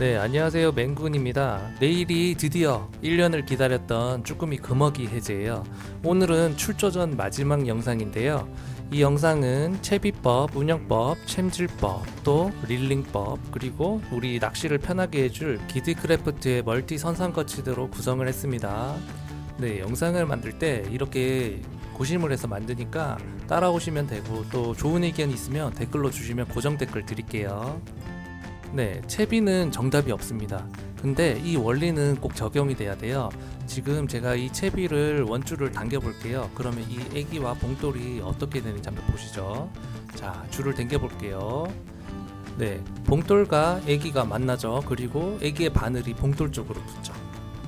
네, 안녕하세요. 맹군입니다. 내일이 드디어 1년을 기다렸던 쭈꾸미 금어기 해제예요. 오늘은 출조 전 마지막 영상인데요. 이 영상은 채비법, 운영법, 챔질법, 또 릴링법, 그리고 우리 낚시를 편하게 해줄 기드크래프트의 멀티 선상 거치대로 구성을 했습니다. 네, 영상을 만들 때 이렇게 고심을 해서 만드니까 따라오시면 되고 또 좋은 의견 있으면 댓글로 주시면 고정 댓글 드릴게요. 네, 채비는 정답이 없습니다. 근데 이 원리는 꼭 적용이 돼야 돼요. 지금 제가 이 채비를 원줄을 당겨 볼게요. 그러면 이 애기와 봉돌이 어떻게 되는지 한번 보시죠. 자, 줄을 당겨 볼게요. 네, 봉돌과 애기가 만나죠. 그리고 애기의 바늘이 봉돌 쪽으로 붙죠.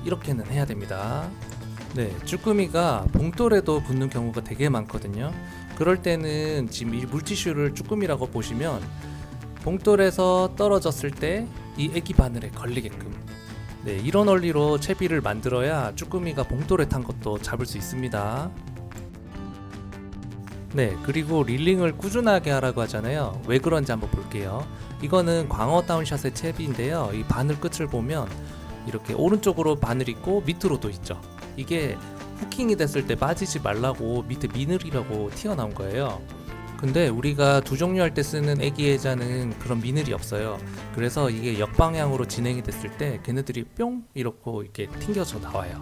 이렇게는 해야 됩니다. 네, 쭈꾸미가 봉돌에도 붙는 경우가 되게 많거든요. 그럴 때는 지금 이 물티슈를 쭈꾸미라고 보시면 봉돌에서 떨어졌을 때 이 애기 바늘에 걸리게끔 네, 이런 원리로 채비를 만들어야 쭈꾸미가 봉돌에 탄 것도 잡을 수 있습니다. 네, 그리고 릴링을 꾸준하게 하라고 하잖아요. 왜 그런지 한번 볼게요. 이거는 광어 다운샷의 채비인데요. 이 바늘 끝을 보면 이렇게 오른쪽으로 바늘 있고 밑으로도 있죠. 이게 후킹이 됐을 때 빠지지 말라고 밑에 미늘이라고 튀어나온 거예요. 근데 우리가 두 종류 할 때 쓰는 애기 애자는 그런 미늘이 없어요. 그래서 이게 역방향으로 진행이 됐을 때 걔네들이 뿅 이렇게 이렇게 튕겨져 나와요.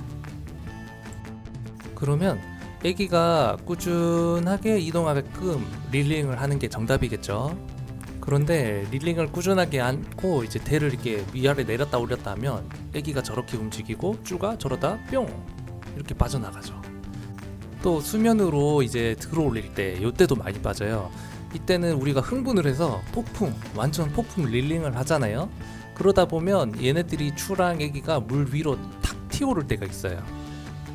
그러면 애기가 꾸준하게 이동하게끔 릴링을 하는 게 정답이겠죠. 그런데 릴링을 꾸준하게 안고 이제 대를 이렇게 위아래 내렸다 올렸다 하면 애기가 저렇게 움직이고 쭈가 저러다 뿅 이렇게 빠져나가죠. 또 수면으로 이제 들어올릴 때 이때도 많이 빠져요. 이때는 우리가 흥분을 해서 폭풍 완전 폭풍 릴링을 하잖아요. 그러다 보면 얘네들이 추랑 애기가 물 위로 탁 튀어오를 때가 있어요.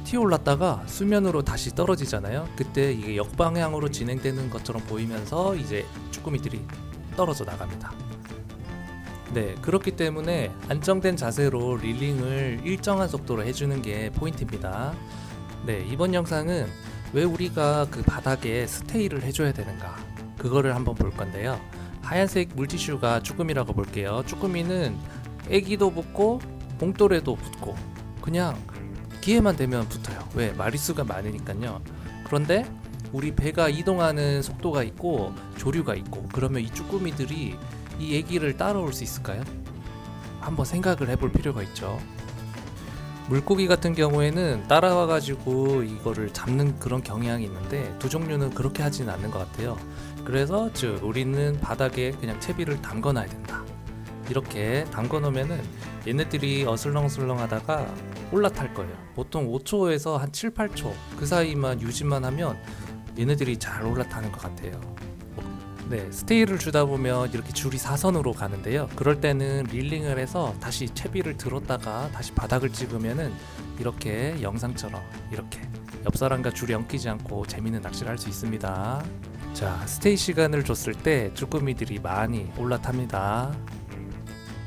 튀어올랐다가 수면으로 다시 떨어지잖아요. 그때 이게 역방향으로 진행되는 것처럼 보이면서 이제 쭈꾸미들이 떨어져 나갑니다. 네, 그렇기 때문에 안정된 자세로 릴링을 일정한 속도로 해주는 게 포인트입니다. 네, 이번 영상은 왜 우리가 그 바닥에 스테이를 해줘야 되는가 그거를 한번 볼 건데요. 하얀색 물티슈가 쭈꾸미라고 볼게요. 쭈꾸미는 애기도 붙고 봉돌에도 붙고 그냥 기회만 되면 붙어요. 왜 마리수가 많으니까요. 그런데 우리 배가 이동하는 속도가 있고 조류가 있고 그러면 이 쭈꾸미들이 이 애기를 따라올 수 있을까요? 한번 생각을 해볼 필요가 있죠. 물고기 같은 경우에는 따라와 가지고 이거를 잡는 그런 경향이 있는데 두 종류는 그렇게 하지는 않는 것 같아요. 그래서 즉 우리는 바닥에 그냥 채비를 담궈 놔야 된다. 이렇게 담궈 놓으면은 얘네들이 어슬렁어슬렁 하다가 올라탈 거예요. 보통 5초에서 한 7, 8초 그 사이만 유지만 하면 얘네들이 잘 올라타는 것 같아요. 네, 스테이를 주다 보면 이렇게 줄이 사선으로 가는데요. 그럴 때는 릴링을 해서 다시 채비를 들었다가 다시 바닥을 찍으면은 이렇게 영상처럼 이렇게 옆 사람과 줄이 엉키지 않고 재밌는 낚시를 할 수 있습니다. 자, 스테이 시간을 줬을 때 쭈꾸미들이 많이 올라탑니다.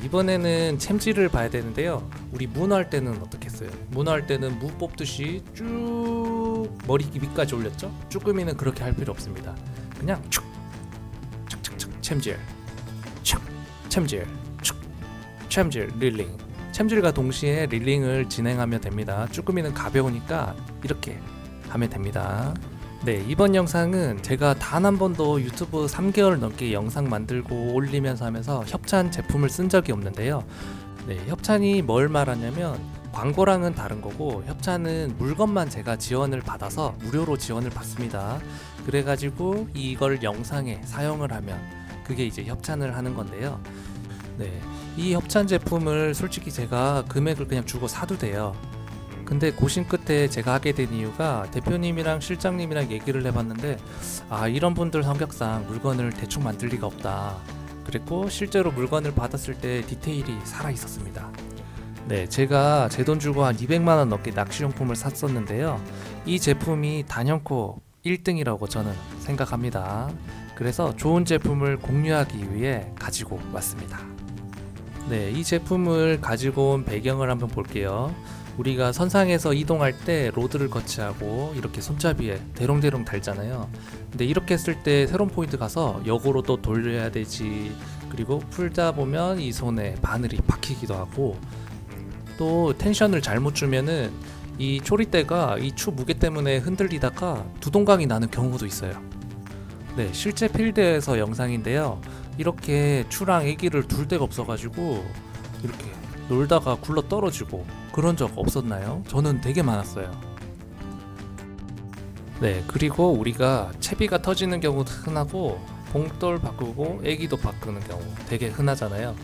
이번에는 챔질을 봐야 되는데요. 우리 문어할 때는 어떻게 했어요? 문어할 때는 무 뽑듯이 쭉 머리 위까지 올렸죠? 쭈꾸미는 그렇게 할 필요 없습니다. 그냥 축 챔질 척 챔질 축 챔질 릴링 챔질과 동시에 릴링을 진행하면 됩니다. 쭈꾸미는 가벼우니까 이렇게 하면 됩니다. 네, 이번 영상은 제가 단 한 번도 유튜브 3개월 넘게 영상 만들고 올리면서 하면서 협찬 제품을 쓴 적이 없는데요. 네, 협찬이 뭘 말하냐면 광고랑은 다른 거고 협찬은 물건만 제가 지원을 받아서 무료로 지원을 받습니다. 그래가지고 이걸 영상에 사용을 하면 그게 이제 협찬을 하는 건데요. 네, 이 협찬 제품을 솔직히 제가 금액을 그냥 주고 사도 돼요. 근데 고심 끝에 제가 하게 된 이유가 대표님이랑 실장님이랑 얘기를 해봤는데 아 이런 분들 성격상 물건을 대충 만들 리가 없다. 그랬고 실제로 물건을 받았을 때 디테일이 살아 있었습니다. 네, 제가 제 돈 주고 한 200만 원 넘게 낚시용품을 샀었는데요. 이 제품이 단연코 1등이라고 저는 생각합니다. 그래서 좋은 제품을 공유하기 위해 가지고 왔습니다. 네, 이 제품을 가지고 온 배경을 한번 볼게요. 우리가 선상에서 이동할 때 로드를 거치하고 이렇게 손잡이에 대롱대롱 달잖아요. 근데 이렇게 했을 때 새로운 포인트 가서 역으로 또 돌려야 되지 그리고 풀다 보면 이 손에 바늘이 박히기도 하고 또 텐션을 잘못 주면은 이 초리대가 이 추 무게 때문에 흔들리다가 두동강이 나는 경우도 있어요. 네, 실제 필드에서 영상인데요. 이렇게 추랑 애기를 둘 데가 없어가지고 이렇게 놀다가 굴러 떨어지고 그런 적 없었나요? 저는 되게 많았어요. 네, 그리고 우리가 채비가 터지는 경우도 흔하고 봉돌 바꾸고 애기도 바꾸는 경우 되게 흔하잖아요.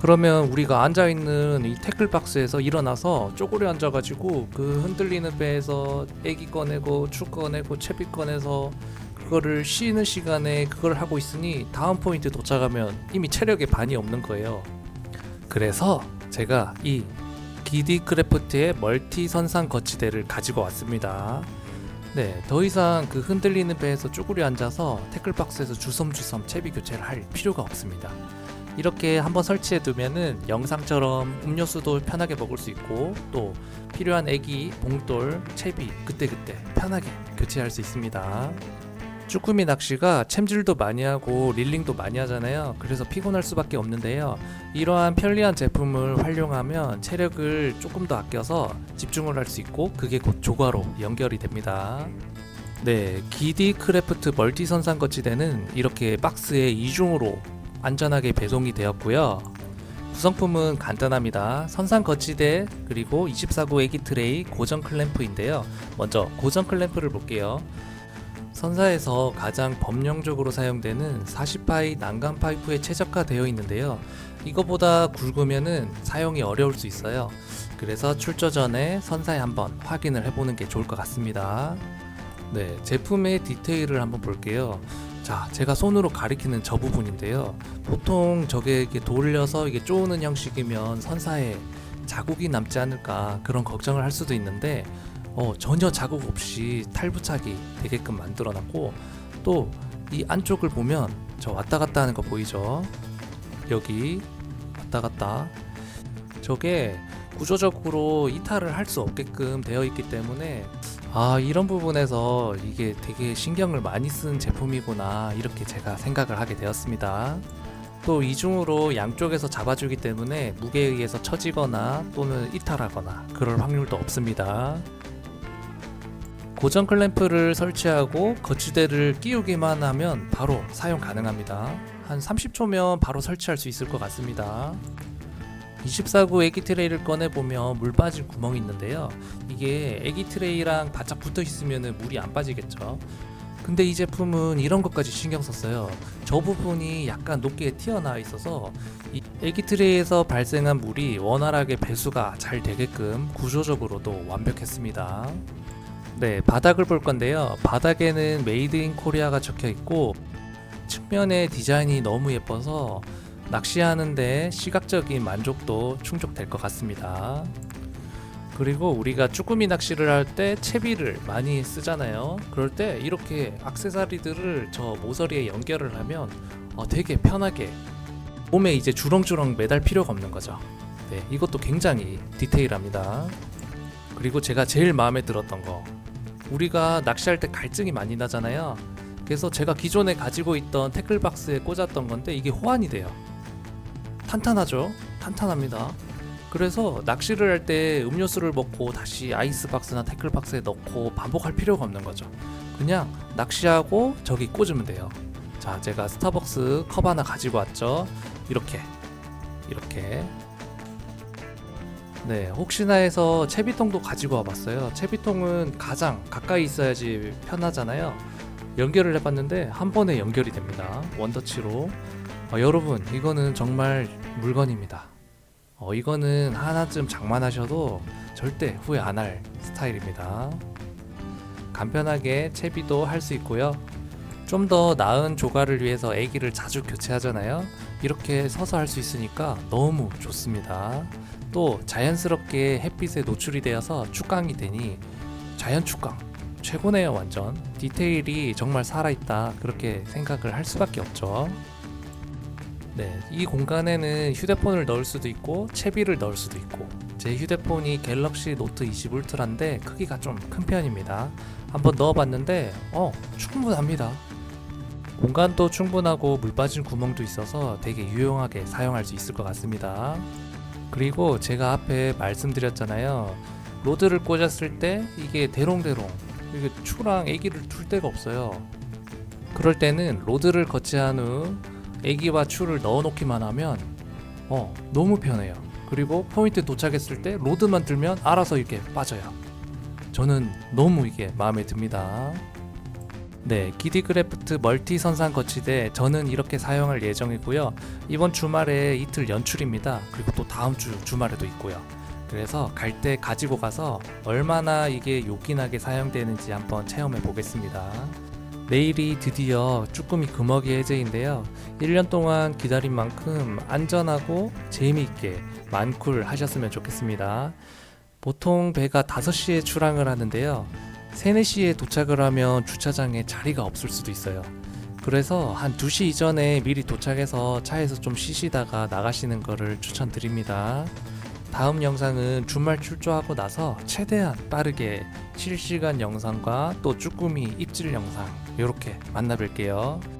그러면 우리가 앉아 있는 이 태클 박스에서 일어나서 쪼그려 앉아가지고 그 흔들리는 배에서 애기 꺼내고 축 꺼내고 채비 꺼내서 그거를 쉬는 시간에 그걸 하고 있으니 다음 포인트 도착하면 이미 체력의 반이 없는 거예요. 그래서 제가 이 기디 크래프트의 멀티 선상 거치대를 가지고 왔습니다. 네, 더 이상 그 흔들리는 배에서 쪼그려 앉아서 태클박스에서 주섬주섬 채비 교체를 할 필요가 없습니다. 이렇게 한번 설치해 두면은 영상처럼 음료수도 편하게 먹을 수 있고 또 필요한 애기, 봉돌, 채비 그때그때 편하게 교체할 수 있습니다. 쭈꾸미 낚시가 챔질도 많이 하고 릴링도 많이 하잖아요. 그래서 피곤할 수밖에 없는데요. 이러한 편리한 제품을 활용하면 체력을 조금 더 아껴서 집중을 할 수 있고 그게 곧 조과로 연결이 됩니다. 네, 기디 크래프트 멀티 선상 거치대는 이렇게 박스에 이중으로 안전하게 배송이 되었고요. 구성품은 간단합니다. 선상 거치대 그리고 24구 애기 트레이 고정 클램프인데요. 먼저 고정 클램프를 볼게요. 선사에서 가장 범용적으로 사용되는 40파이 난간 파이프에 최적화되어 있는데요. 이거보다 굵으면은 사용이 어려울 수 있어요. 그래서 출조 전에 선사에 한번 확인을 해보는 게 좋을 것 같습니다. 네, 제품의 디테일을 한번 볼게요. 자, 제가 손으로 가리키는 저 부분인데요. 보통 저게 이렇게 돌려서 이게 쪼는 형식이면 선사에 자국이 남지 않을까 그런 걱정을 할 수도 있는데 어, 전혀 자국 없이 탈부착이 되게끔 만들어 놨고 또 이 안쪽을 보면 저 왔다 갔다 하는 거 보이죠? 여기 왔다 갔다 저게 구조적으로 이탈을 할 수 없게끔 되어 있기 때문에 아 이런 부분에서 이게 되게 신경을 많이 쓴 제품이구나 이렇게 제가 생각을 하게 되었습니다. 또 이중으로 양쪽에서 잡아주기 때문에 무게에 의해서 처지거나 또는 이탈하거나 그럴 확률도 없습니다. 고정 클램프를 설치하고 거치대를 끼우기만 하면 바로 사용 가능합니다. 한 30초면 바로 설치할 수 있을 것 같습니다. 24구 애기 트레이를 꺼내보면 물 빠질 구멍이 있는데요. 이게 애기 트레이랑 바짝 붙어 있으면 물이 안 빠지겠죠. 근데 이 제품은 이런 것까지 신경 썼어요. 저 부분이 약간 높게 튀어나와 있어서 이 애기 트레이에서 발생한 물이 원활하게 배수가 잘 되게끔 구조적으로도 완벽했습니다. 네, 바닥을 볼 건데요. 바닥에는 메이드 인 코리아가 적혀 있고 측면의 디자인이 너무 예뻐서 낚시하는데 시각적인 만족도 충족될 것 같습니다. 그리고 우리가 쭈꾸미 낚시를 할 때 채비를 많이 쓰잖아요. 그럴 때 이렇게 악세사리들을 저 모서리에 연결을 하면 어, 되게 편하게 몸에 이제 주렁주렁 매달 필요가 없는 거죠. 네, 이것도 굉장히 디테일합니다. 그리고 제가 제일 마음에 들었던 거 우리가 낚시할 때 갈증이 많이 나잖아요. 그래서 제가 기존에 가지고 있던 태클박스에 꽂았던 건데 이게 호환이 돼요. 탄탄하죠? 탄탄합니다. 그래서 낚시를 할 때 음료수를 먹고 다시 아이스박스나 태클박스에 넣고 반복할 필요가 없는 거죠. 그냥 낚시하고 저기 꽂으면 돼요. 자, 제가 스타벅스 컵 하나 가지고 왔죠. 이렇게. 이렇게. 네, 혹시나 해서 채비통도 가지고 와봤어요. 채비통은 가장 가까이 있어야지 편하잖아요. 연결을 해봤는데 한 번에 연결이 됩니다. 원터치로. 어, 여러분, 이거는 정말 물건입니다. 어, 이거는 하나쯤 장만하셔도 절대 후회 안 할 스타일입니다. 간편하게 채비도 할 수 있고요. 좀 더 나은 조과를 위해서 애기를 자주 교체하잖아요. 이렇게 서서 할 수 있으니까 너무 좋습니다. 또 자연스럽게 햇빛에 노출이 되어서 축광이 되니 자연 축광 최고네요 완전. 디테일이 정말 살아있다 그렇게 생각을 할 수밖에 없죠. 네, 이 공간에는 휴대폰을 넣을 수도 있고 채비를 넣을 수도 있고 제 휴대폰이 갤럭시 노트 20 울트라인데 크기가 좀 큰 편입니다. 한번 넣어봤는데 어 충분합니다. 공간도 충분하고 물 빠진 구멍도 있어서 되게 유용하게 사용할 수 있을 것 같습니다. 그리고 제가 앞에 말씀드렸잖아요. 로드를 꽂았을 때 이게 대롱대롱 이게 추랑 애기를 둘 데가 없어요. 그럴 때는 로드를 거치한 후 애기와 추를 넣어 놓기만 하면 어 너무 편해요. 그리고 포인트 도착했을 때 로드만 들면 알아서 이렇게 빠져요. 저는 너무 이게 마음에 듭니다. 네, 기디그래프트 멀티 선상 거치대 저는 이렇게 사용할 예정이고요. 이번 주말에 이틀 연출입니다. 그리고 또 다음 주 주말에도 있고요. 그래서 갈 때 가지고 가서 얼마나 이게 요긴하게 사용되는지 한번 체험해 보겠습니다. 내일이 드디어 쭈꾸미 금어기 해제인데요. 1년 동안 기다린 만큼 안전하고 재미있게 만쿨 하셨으면 좋겠습니다. 보통 배가 5시에 출항을 하는데요. 3, 4시에 도착을 하면 주차장에 자리가 없을 수도 있어요. 그래서 한 2시 이전에 미리 도착해서 차에서 좀 쉬시다가 나가시는 거를 추천드립니다. 다음 영상은 주말 출조하고 나서 최대한 빠르게 실시간 영상과 또 쭈꾸미 입질 영상 이렇게 만나 뵐게요.